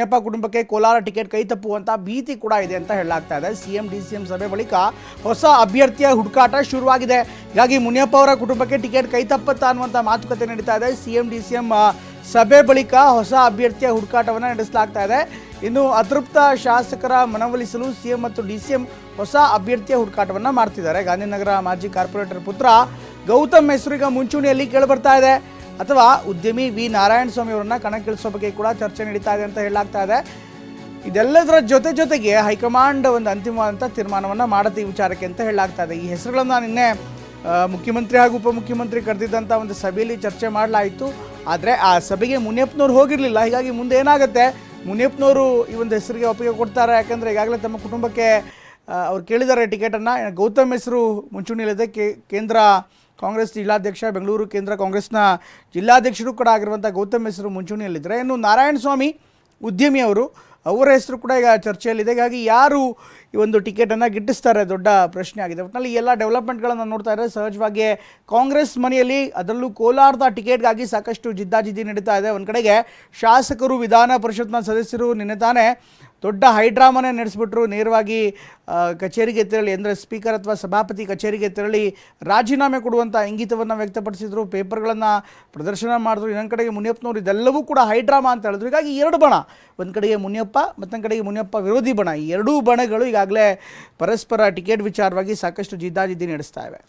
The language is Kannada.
ಮುನಿಯಪ್ಪ ಕುಟುಂಬಕ್ಕೆ ಕೋಲಾರ ಟಿಕೆಟ್ ಕೈ ತಪ್ಪುವಂತ ಭೀತಿ ಕೂಡ ಇದೆ ಅಂತ ಹೇಳಲಾಗ್ತಾ ಇದೆ. ಸಿಎಂ, ಡಿಸಿಎಂ ಸಭೆ ಬಳಿಕ ಹೊಸ ಅಭ್ಯರ್ಥಿಯ ಹುಡುಕಾಟ ಶುರುವಾಗಿದೆ. ಹೀಗಾಗಿ ಮುನಿಯಪ್ಪ ಅವರ ಕುಟುಂಬಕ್ಕೆ ಟಿಕೆಟ್ ಕೈ ತಪ್ಪತ್ತಾ ಅನ್ನುವಂಥ ಮಾತುಕತೆ ನಡೀತಾ ಇದೆ. ಸಿಎಂ, ಡಿಸಿಎಂ ಸಭೆ ಬಳಿಕ ಹೊಸ ಅಭ್ಯರ್ಥಿಯ ಹುಡುಕಾಟವನ್ನು ನಡೆಸಲಾಗ್ತಾ ಇದೆ. ಇನ್ನು ಅತೃಪ್ತ ಶಾಸಕರ ಮನವೊಲಿಸಲು ಸಿಎಂ ಮತ್ತು ಡಿಸಿಎಂ ಹೊಸ ಅಭ್ಯರ್ಥಿಯ ಹುಡುಕಾಟವನ್ನು ಮಾಡ್ತಿದ್ದಾರೆ. ಗಾಂಧಿನಗರ ಮಾಜಿ ಕಾರ್ಪೊರೇಟರ್ ಪುತ್ರ ಗೌತಮ್ ಹೆಸರು ಈಗ ಮುಂಚೂಣಿಯಲ್ಲಿ ಕೇಳಿಬರ್ತಾ ಇದೆ. ಅಥವಾ ಉದ್ಯಮಿ ವಿ. ನಾರಾಯಣ ಸ್ವಾಮಿ ಅವರನ್ನ ಕಣಕ್ಕಿಳಿಸೋ ಬಗ್ಗೆ ಕೂಡ ಚರ್ಚೆ ನಡೀತಾ ಇದೆ ಅಂತ ಹೇಳಲಾಗ್ತಾ ಇದೆ. ಇದೆಲ್ಲದರ ಜೊತೆ ಜೊತೆಗೆ ಹೈಕಮಾಂಡ್ ಒಂದು ಅಂತಿಮವಾದಂಥ ತೀರ್ಮಾನವನ್ನು ಮಾಡುತ್ತೆ ಈ ವಿಚಾರಕ್ಕೆ ಅಂತ ಹೇಳಲಾಗ್ತಾ ಇದೆ. ಈ ಹೆಸರುಗಳನ್ನು ನಿನ್ನೆ ಮುಖ್ಯಮಂತ್ರಿ ಹಾಗೂ ಉಪಮುಖ್ಯಮಂತ್ರಿ ಕರೆದಿದ್ದಂಥ ಒಂದು ಸಭೆಯಲ್ಲಿ ಚರ್ಚೆ ಮಾಡಲಾಯಿತು. ಆದರೆ ಆ ಸಭೆಗೆ ಮುನಿಯಪ್ಪನವ್ರು ಹೋಗಿರಲಿಲ್ಲ. ಹೀಗಾಗಿ ಮುಂದೆ ಏನಾಗುತ್ತೆ? ಮುನಿಯಪ್ಪನವರು ಈ ಒಂದು ಹೆಸರಿಗೆ ಒಪ್ಪಿಗೆ ಕೊಡ್ತಾರೆ. ಯಾಕಂದರೆ ಈಗಾಗಲೇ ತಮ್ಮ ಕುಟುಂಬಕ್ಕೆ ಅವ್ರು ಕೇಳಿದ್ದಾರೆ ಟಿಕೆಟನ್ನು. ಗೌತಮ್ ಹೆಸರು ಮುಂಚೂಣಿಯಲ್ಲಿದೆ. ಕೇ, ಕೇಂದ್ರ ಕಾಂಗ್ರೆಸ್ ಜಿಲ್ಲಾಧ್ಯಕ್ಷ, ಬೆಂಗಳೂರು ಕೇಂದ್ರ ಕಾಂಗ್ರೆಸ್ನ ಜಿಲ್ಲಾಧ್ಯಕ್ಷರು ಕೂಡ ಆಗಿರುವಂಥ ಗೌತಮ್ ಹೆಸರು ಮುಂಚೂಣಿಯಲ್ಲಿದ್ದರೆ. ಇನ್ನು ನಾರಾಯಣ ಸ್ವಾಮಿ ಉದ್ಯಮಿ ಅವರು, ಅವರ ಹೆಸರು ಕೂಡ ಈಗ ಚರ್ಚೆಯಲ್ಲಿದೆ. ಹೀಗಾಗಿ ಯಾರು ಈ ಒಂದು ಟಿಕೆಟನ್ನು ಗಿಟ್ಟಿಸ್ತಾರೆ ದೊಡ್ಡ ಪ್ರಶ್ನೆ ಆಗಿದೆ. ಒಟ್ಟಿನಲ್ಲಿ ಎಲ್ಲ ಡೆವಲಪ್ಮೆಂಟ್ಗಳನ್ನು ನೋಡ್ತಾ ಇದ್ದಾರೆ ಸಹಜವಾಗಿ ಕಾಂಗ್ರೆಸ್ ಮನೆಯಲ್ಲಿ ಅದರಲ್ಲೂ ಕೋಲಾರದ ಟಿಕೆಟ್ಗಾಗಿ ಸಾಕಷ್ಟು ಜಿದ್ದಾಜಿದ್ದಿ ನಡೀತಾ ಇದೆ. ಒಂದು ಕಡೆಗೆ ಶಾಸಕರು, ವಿಧಾನ ಪರಿಷತ್ನ ಸದಸ್ಯರು ನಿನ್ನೆ ತಾನೇ ದೊಡ್ಡ ಹೈಡ್ರಾಮನೇ ನಡೆಸಿಬಿಟ್ರು. ನೇರವಾಗಿ ಕಚೇರಿಗೆ ತೆರಳಿ, ಅಂದರೆ ಸ್ಪೀಕರ್ ಅಥವಾ ಸಭಾಪತಿ ಕಚೇರಿಗೆ ತೆರಳಿ ರಾಜೀನಾಮೆ ಕೊಡುವಂಥ ಇಂಗಿತವನ್ನು ವ್ಯಕ್ತಪಡಿಸಿದ್ರು. ಪೇಪರ್ಗಳನ್ನು ಪ್ರದರ್ಶನ ಮಾಡಿದ್ರು. ಇನ್ನೊಂದು ಕಡೆಗೆ ಮುನಿಯಪ್ಪನವರು ಇದೆಲ್ಲವೂ ಕೂಡ ಹೈಡ್ರಾಮಾ ಅಂತ ಹೇಳಿದ್ರು. ಹೀಗಾಗಿ ಎರಡು ಬಣ. ಒಂದು ಕಡೆಗೆ ಮುನಿಯಪ್ಪ, ಮತ್ತೊಂದು ಕಡೆಗೆ ಮುನಿಯಪ್ಪ ವಿರೋಧಿ ಬಣ. ಈ ಎರಡೂ ಬಣಗಳು ಈಗಾಗಲೇ ಪರಸ್ಪರ ಟಿಕೆಟ್ ವಿಚಾರವಾಗಿ ಸಾಕಷ್ಟು ಜಿದ್ದಾಜಿದ್ದಿ ನಡೆಸ್ತಾ ಇವೆ.